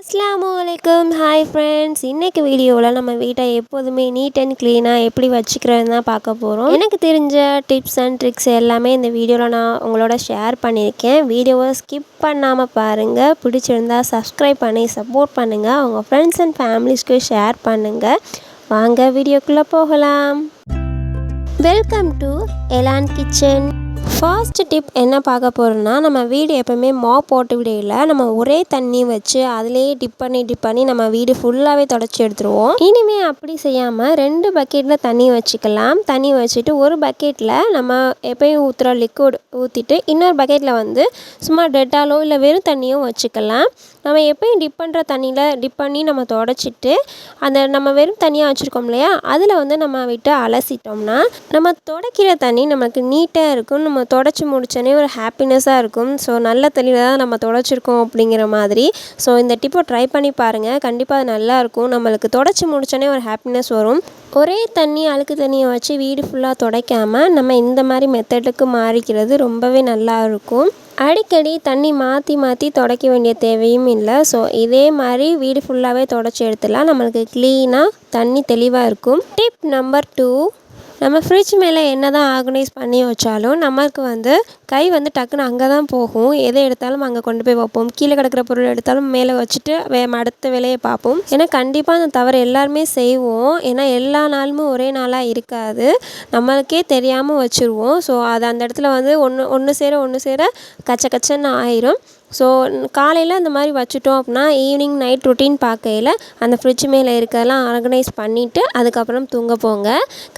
அஸ்ஸலாமு அலைக்கும். Hi friends இன்றைக்கு வீடியோவில் நம்ம வீட்டை எப்போதுமே நீட் அண்ட் க்ளீனாக எப்படி வச்சுக்கிறதுன்னு தான் பார்க்க போகிறோம் எனக்கு தெரிஞ்ச டிப்ஸ் அண்ட் ட்ரிக்ஸ் எல்லாமே இந்த வீடியோவில் நான் உங்களோட ஷேர் பண்ணியிருக்கேன். வீடியோவை ஸ்கிப் பண்ணாமல் பாருங்கள் பிடிச்சிருந்தா சப்ஸ்கிரைப் பண்ணி சப்போர்ட் பண்ணுங்கள் உங்கள் ஃப்ரெண்ட்ஸ் அண்ட் ஃபேமிலிஸ்க்கு ஷேர் பண்ணுங்கள் வாங்க வீடியோக்குள்ளே போகலாம். Welcome to Elan kitchen first tip என்ன பார்க்க போகிறோம்னா நம்ம வீடு எப்போவுமே மாப் போட்டு விடையில நம்ம ஒரே தண்ணி வச்சு அதிலேயே டிப் பண்ணி டிப் பண்ணி நம்ம வீடு ஃபுல்லாகவே தொடச்சி எடுத்துருவோம். இனிமே அப்படி செய்யாமல் ரெண்டு பக்கெட்டில் தண்ணி வச்சுக்கலாம். தண்ணி வச்சுட்டு ஒரு பக்கெட்டில் நம்ம எப்பயும் ஊற்றுற லிக்விட் ஊற்றிட்டு இன்னொரு பக்கெட்டில் வந்து சும்மா டெட்டாலோ இல்லை வெறும் தண்ணியும் வச்சுக்கலாம். நம்ம எப்பயும் டிப் பண்ணுற தண்ணியில் டிப் பண்ணி நம்ம தொடச்சிட்டு அந்த நம்ம வெறும் தண்ணியாக வச்சுருக்கோம் இல்லையா? அதில் வந்து நம்ம விட்டு அலசிட்டோம்னா நம்ம துடைக்கிற தண்ணி நமக்கு நீட்டாக இருக்கும் நம்ம தொடச்சி முடிச்சோன்னே ஒரு ஹாப்பினஸ்ஸாக இருக்கும். ஸோ நல்ல தண்ணியில் தான் நம்ம தொடச்சிருக்கோம் அப்படிங்கிற மாதிரி. ஸோ இந்த டிப்பை ட்ரை பண்ணி பாருங்கள் கண்டிப்பாக அது நல்லாயிருக்கும் நம்மளுக்கு தொடச்சி முடிச்சோன்னே ஒரு ஹாப்பினஸ் வரும். ஒரே தண்ணி அழுக்கு தண்ணியை வச்சு வீடு ஃபுல்லாக துடைக்காமல் நம்ம இந்த மாதிரி மெத்தடுக்கு மாறிக்கிறது ரொம்பவே நல்லா இருக்கும். அடிக்கடி தண்ணி மாற்றி மாற்றி துடைக்க வேண்டிய தேவையும் இல்லை. ஸோ இதே மாதிரி வீடு ஃபுல்லாகவே தொடச்சி எடுத்துடலாம். நம்மளுக்கு க்ளீனாக தண்ணி தெளிவாக இருக்கும். டிப் நம்பர் டூ நம்ம ஃப்ரிட்ஜ் மேலே என்ன தான் ஆர்கனைஸ் பண்ணி வச்சாலும் நமக்கு வந்து கை வந்து டக்குன்னு அங்கே தான் போகும். எதை எடுத்தாலும் அங்கே கொண்டு போய் வைப்போம். கீழே கிடக்கிற பொருள் எடுத்தாலும் மேலே வச்சுட்டு வே அடுத்த வேலையை பார்ப்போம். ஏன்னா கண்டிப்பாக அந்த தவறு எல்லாருமே செய்வோம். ஏன்னா எல்லா நாளுமே ஒரே நாளாக இருக்காது. நம்மளுக்கே தெரியாமல் வச்சுருவோம். ஸோ அது அந்த இடத்துல வந்து ஒன்று ஒன்று சேர ஒன்று சேர கச்ச கச்சன்னு ஆயிரும். ஸோ காலையில் அந்த மாதிரி வச்சுட்டோம் அப்படின்னா ஈவினிங் நைட் ரொட்டீன் பார்க்கையில் அந்த ஃப்ரிட்ஜ் மேலே இருக்கிறதெல்லாம் ஆர்கனைஸ் பண்ணிவிட்டு அதுக்கப்புறம் தூங்க போங்க.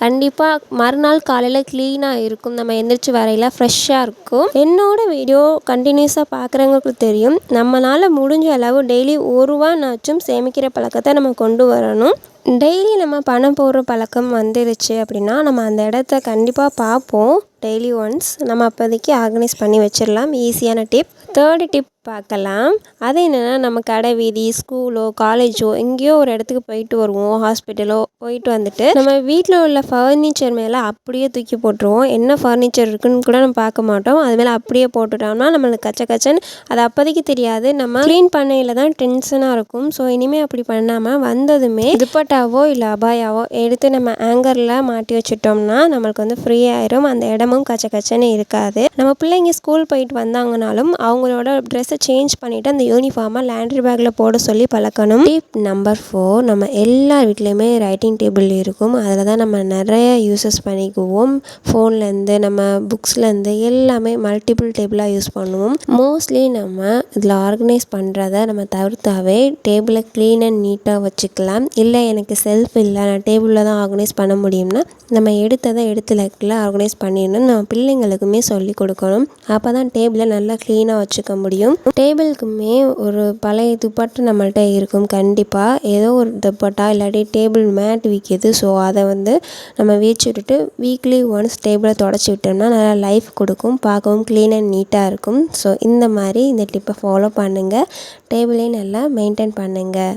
கண்டிப்பாக மறுநாள் காலையில் க்ளீனாக இருக்கும். நம்ம எந்திரிச்சு வரையில் ஃப்ரெஷ்ஷாக இருக்கும். என்னோடய வீடியோ கண்டினியூஸாக பார்க்குறவங்களுக்கு தெரியும். நம்மளால் முடிஞ்ச அளவு டெய்லி ஒரு ரூபானாச்சும் சேமிக்கிற பழக்கத்தை நம்ம கொண்டு வரணும். டெய்லி நம்ம பணம் போடுற பழக்கம் வந்துருச்சு அப்படின்னா நம்ம அந்த இடத்த கண்டிப்பாக பார்ப்போம். Daily once. நம்ம அப்போதைக்கு ஆர்கனைஸ் பண்ணி வச்சிடலாம். ஈஸியான டிப். தேர்டு டிப் பார்க்கலாம். அது என்னென்னா நம்ம கடை வீதி ஸ்கூலோ காலேஜோ எங்கேயோ ஒரு இடத்துக்கு போயிட்டு வருவோம். ஹாஸ்பிட்டலோ போயிட்டு வந்துட்டு நம்ம வீட்டில் உள்ள ஃபர்னிச்சர் மேலே அப்படியே தூக்கி போட்டுருவோம். என்ன ஃபர்னிச்சர் இருக்குன்னு கூட நம்ம பார்க்க மாட்டோம். அது மேலே அப்படியே போட்டுட்டோம்னா நம்மளுக்கு கச்ச கச்சன்னு அது அப்போதைக்கு தெரியாது. நம்ம க்ளீன் பண்ணையில் தான் டென்ஷனாக இருக்கும். ஸோ இனிமேல் அப்படி பண்ணாமல் வந்ததுமே துப்பட்டாவோ இல்லை அபாயாவோ எடுத்து நம்ம ஆங்கரில் மாட்டி வச்சுட்டோம்னா நம்மளுக்கு வந்து ஃப்ரீ ஆயிரும். அந்த இடமும் கச்ச கச்சன்னு இருக்காது. நம்ம பிள்ளைங்க ஸ்கூல் போயிட்டு வந்தாங்கனாலும் அவங்களோட ட்ரெஸ்ஸை சேஞ்ச் பண்ணிவிட்டு அந்த யூனிஃபார்மை லேண்ட்ரி பேக்கில் போட சொல்லி பழக்கணும். டிப் நம்பர் ஃபோர் நம்ம எல்லார் வீட்லேயுமே ரைட்டிங் டேபிள் இருக்கும். அதில் தான் நம்ம நிறைய யூசஸ் பண்ணிக்குவோம். ஃபோன்லேருந்து நம்ம புக்ஸ்லேருந்து எல்லாமே மல்டிபிள் டேபிளாக யூஸ் பண்ணுவோம். மோஸ்ட்லி நம்ம இதில் ஆர்கனைஸ் பண்ணுறத நம்ம தவிர்த்தாவே டேபிளை க்ளீன் அண்ட் நீட்டாக வச்சுக்கலாம். இல்லை எனக்கு செல்ஃப் இல்லை நான் டேபிளில் தான் ஆர்கனைஸ் பண்ண முடியும்னா நம்ம எடுத்ததை எடுத்து லெக்கில் ஆர்கனைஸ் பண்ணிடணும். நம்ம பிள்ளைங்களுக்குமே சொல்லி கொடுக்கணும். அப்போ தான் டேபிளை நல்லா க்ளீனாக வச்சுக்க முடியும். டேபிளுக்குமே ஒரு பழைய துப்பாட்டு நம்மள்கிட்ட இருக்கும் கண்டிப்பாக ஏதோ ஒரு துப்பாட்டா இல்லாட்டி டேபிள் மேட் விற்கிது ஸோ அதை வந்து நம்ம வீச்சு விட்டுட்டு வீக்லி ஒன்ஸ் டேபிளை தொடச்சி விட்டோம்னா நல்லா லைஃப் கொடுக்கும் பார்க்கவும் க்ளீன் அண்ட் நீட்டாக இருக்கும். ஸோ இந்த மாதிரி இந்த டிப்பை ஃபாலோ பண்ணுங்கள் டேபிளையும் நல்லா மெயின்டைன் பண்ணுங்கள்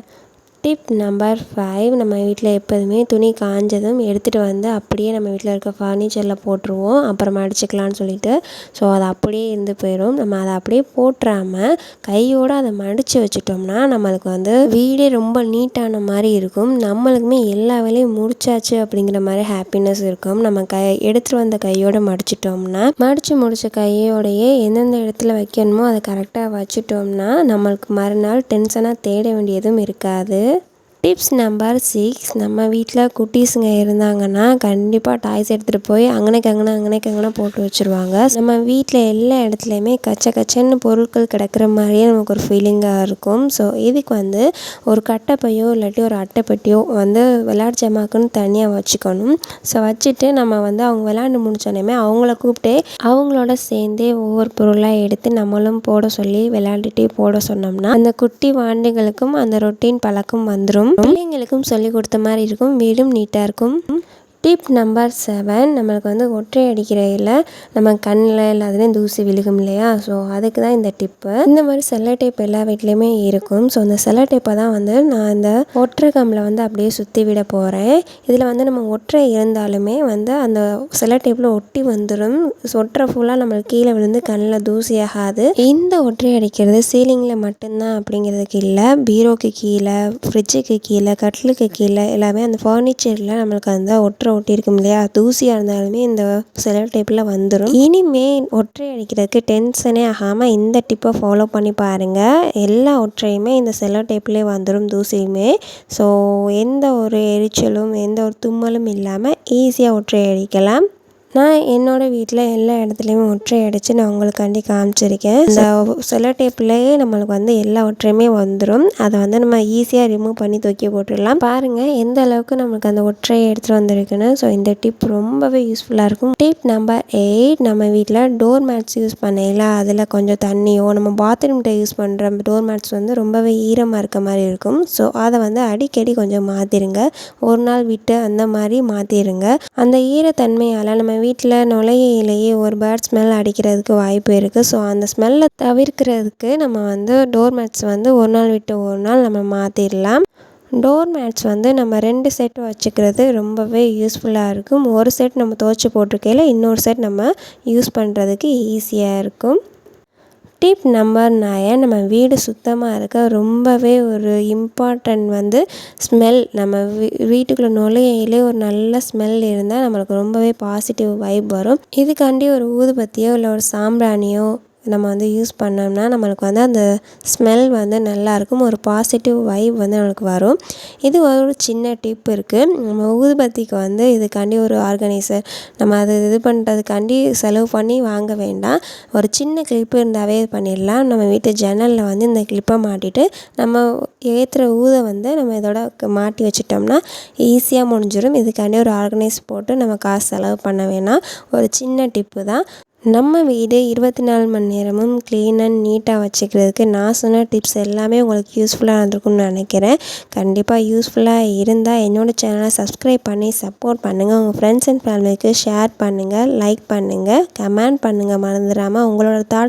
டிப் நம்பர் ஃபைவ் நம்ம வீட்டில் எப்போதுமே துணி காஞ்சதும் எடுத்துகிட்டு வந்து அப்படியே நம்ம வீட்டில் இருக்க ஃபர்னிச்சரில் போட்டுருவோம். அப்புறம் மடிச்சுக்கலான்னு சொல்லிட்டு. ஸோ அது அப்படியே இருந்து போயிடும் நம்ம அதை அப்படியே போட்டுறாமல் கையோடு அதை மடித்து வச்சுட்டோம்னா நம்மளுக்கு வந்து வீடே ரொம்ப நீட்டான மாதிரி இருக்கும். நம்மளுக்குமே எல்லா வேலையும் முடிச்சாச்சு அப்படிங்கிற மாதிரி ஹாப்பினஸ் இருக்கும். நம்ம கை எடுத்துகிட்டு வந்த கையோடு மடிச்சிட்டோம்னா மடித்து முடித்த கையோடையே எந்தெந்த இடத்துல வைக்கணுமோ அதை கரெக்டாக வச்சுட்டோம்னா நம்மளுக்கு மறுநாள் டென்ஷனாக தேட வேண்டியதும் இருக்காது. டிப்ஸ் நம்பர் சிக்ஸ் நம்ம வீட்டில் குட்டீஸுங்க இருந்தாங்கன்னா கண்டிப்பாக டாய்ஸ் எடுத்துகிட்டு போய் அங்கனைக்கு அங்கனை அங்கனைக்கு அங்கனை போட்டு வச்சுருவாங்க. நம்ம வீட்டில் எல்லா இடத்துலையுமே கச்ச கச்சன்னு பொருட்கள் கிடக்கிற மாதிரியே நமக்கு ஒரு ஃபீலிங்காக இருக்கும். ஸோ இதுக்கு வந்து ஒரு கட்டைப்பையோ இல்லாட்டி ஒரு அட்டைப்பெட்டியோ வந்து விளையாட்டு ஜமாக்குன்னு தனியாக வச்சுக்கணும். ஸோ வச்சுட்டு நம்ம வந்து அவங்க விளையாண்டு முடிச்சோடனே அவங்கள கூப்பிட்டு அவங்களோட சேர்ந்தே ஒவ்வொரு பொருளாக எடுத்து நம்மளும் போட சொல்லி விளையாண்டுட்டே போட சொன்னோம்னா அந்த குட்டி வாண்டுகளுக்கும் அந்த ரொட்டீன் பழக்கம் வந்துடும் பிள்ளைங்களுக்கும் சொல்லிக் கொடுத்த மாதிரி இருக்கும். வீடும் நீட்டாக இருக்கும். டிப் நம்பர் செவன் நம்மளுக்கு வந்து ஒற்றை அடிக்கிறையில் நம்ம கண்ணில் எல்லாத்துலேயும் தூசி விழுகும் இல்லையா? ஸோ அதுக்கு தான் இந்த டிப்பு இந்த மாதிரி செல்ல டேப் எல்லா வீட்லேயுமே இருக்கும். ஸோ அந்த செல்ல டேப்பை தான் வந்து நான் இந்த ஒற்றை கம்மில் வந்து அப்படியே சுற்றி விட போகிறேன் இதில் வந்து நம்ம ஒற்றை இருந்தாலுமே வந்து அந்த செல்ல டேப்பில் ஒட்டி வந்துடும் ஒற்றை ஃபுல்லாக நம்மளுக்கு கீழே விழுந்து கண்ணில் தூசி ஆகாது. இந்த ஒற்றை அடிக்கிறது சீலிங்கில் மட்டும்தான் அப்படிங்கிறதுக்கு இல்லை. பீரோக்கு கீழே ஃப்ரிட்ஜுக்கு கீழே கட்டிலுக்கு கீழே எல்லாமே அந்த ஃபர்னிச்சரில் நம்மளுக்கு அந்த ஒற்றை ஒட்டியிருக்கும் இல்லையா தூசியாக இருந்தாலுமே இந்த செலோ டேப்பில் வந்துடும் இனிமே ஒற்றை அடிக்கிறதுக்கு டென்ஷனே ஆகாமல் இந்த டிப்பை ஃபாலோ பண்ணி பாருங்கள் எல்லா ஒற்றையுமே இந்த செலோ டேப்லேயே வந்துடும் தூசியுமே. ஸோ எந்த ஒரு எரிச்சலும் எந்த ஒரு தும்மலும் இல்லாமல் ஈஸியாக ஒற்றை அடிக்கலாம். நான் என்னோடய வீட்டில் எல்லா இடத்துலையுமே ஒற்றை அடித்து நான் உங்களுக்காண்டி காமிச்சிருக்கேன். இந்த சில டேப்லேயே நம்மளுக்கு வந்து எல்லா ஒற்றையுமே வந்துடும் அதை வந்து நம்ம ஈஸியாக ரிமூவ் பண்ணி தூக்கி போட்டுடலாம். பாருங்கள் எந்த அளவுக்கு நம்மளுக்கு அந்த ஒற்றையை எடுத்துகிட்டு வந்திருக்குன்னு. ஸோ இந்த டிப் ரொம்பவே யூஸ்ஃபுல்லாக இருக்கும். டிப் நம்பர் எயிட் நம்ம வீட்டில் டோர் மேட்ஸ் யூஸ் பண்ணையில் அதில் கொஞ்சம் தண்ணியோ நம்ம பாத்ரூம்கிட்ட யூஸ் பண்ணுற டோர் மேட்ஸ் வந்து ரொம்பவே ஈரமாக இருக்க மாதிரி இருக்கும். ஸோ அதை வந்து அடிக்கடி கொஞ்சம் மாற்றிருங்க ஒரு நாள் விட்டு அந்த மாதிரி மாற்றிடுங்க அந்த ஈரத்தன்மையால் நம்ம வீட்டில் நுழையிலேயே ஒரு பேர்ட் ஸ்மெல் அடிக்கிறதுக்கு வாய்ப்பு இருக்குது ஸோ அந்த ஸ்மெல்லை தவிர்க்கிறதுக்கு நம்ம வந்து டோர் மேட்ஸ் வந்து ஒரு நாள் விட்டு ஒரு நாள் நம்ம மாற்றிடலாம் டோர் மேட்ஸ் வந்து நம்ம ரெண்டு செட் வச்சுக்கிறது ரொம்பவே யூஸ்ஃபுல்லாக இருக்கும். ஒரு செட் நம்ம துவச்சி போட்டிருக்கையில் இன்னொரு செட் நம்ம யூஸ் பண்ணுறதுக்கு ஈஸியாக இருக்கும். டிப் நம்பர் நயன் நம்ம வீடு சுத்தமாக இருக்க ரொம்பவே ஒரு இம்பார்ட்டன்ட் வந்து ஸ்மெல் நம்ம வீ வீட்டுக்குள்ளே நுழையிலே ஒரு நல்ல ஸ்மெல் இருந்தால் நம்மளுக்கு ரொம்பவே பாசிட்டிவ் வைப் வரும். இதுக்காண்டி ஒரு ஊதுபத்தியோ இல்லை ஒரு சாம்பிராணியோ நம்ம வந்து யூஸ் பண்ணோம்னா நம்மளுக்கு வந்து அந்த ஸ்மெல் வந்து நல்லாயிருக்கும் ஒரு பாசிட்டிவ் வைப் வந்து நம்மளுக்கு வரும். இது ஒரு சின்ன டிப் இருக்குது நம்ம ஊதுபத்திக்கு வந்து இதுக்காண்டி ஒரு ஆர்கனைசர் நம்ம அதை இது பண்ணுறதுக்காண்டி செலவு பண்ணி வாங்க வேண்டாம். ஒரு சின்ன கிளிப்பு இருந்தாவே பண்ணிடலாம். நம்ம வீட்டு ஜன்னலில் வந்து இந்த கிளிப்பை மாட்டிட்டு நம்ம ஏற்றுற ஊதை வந்து நம்ம இதோட மாட்டி வச்சிட்டோம்னா ஈஸியாக முடிஞ்சிடும் இதுக்காண்டி ஒரு ஆர்கனைஸ் போட்டு நம்ம காசு செலவு பண்ண வேணாம். ஒரு சின்ன டிப்பு தான். நம்ம வீடு இருபத்தி நாலு மணி நேரமும் க்ளீன் அண்ட் நீட்டாக வச்சுக்கிறதுக்கு நான் சொன்ன டிப்ஸ் எல்லாமே உங்களுக்கு யூஸ்ஃபுல்லாக இருந்திருக்கும்னு நினைக்கிறேன். கண்டிப்பாக யூஸ்ஃபுல்லாக இருந்தால் என்னோடய சேனலை சப்ஸ்கிரைப் பண்ணி சப்போர்ட் பண்ணுங்கள் உங்கள் ஃப்ரெண்ட்ஸ் அண்ட் ஃபேமிலிக்கு ஷேர் பண்ணுங்கள் லைக் பண்ணுங்கள் கமெண்ட் பண்ணுங்கள் மறந்துடாமல் உங்களோட தாட்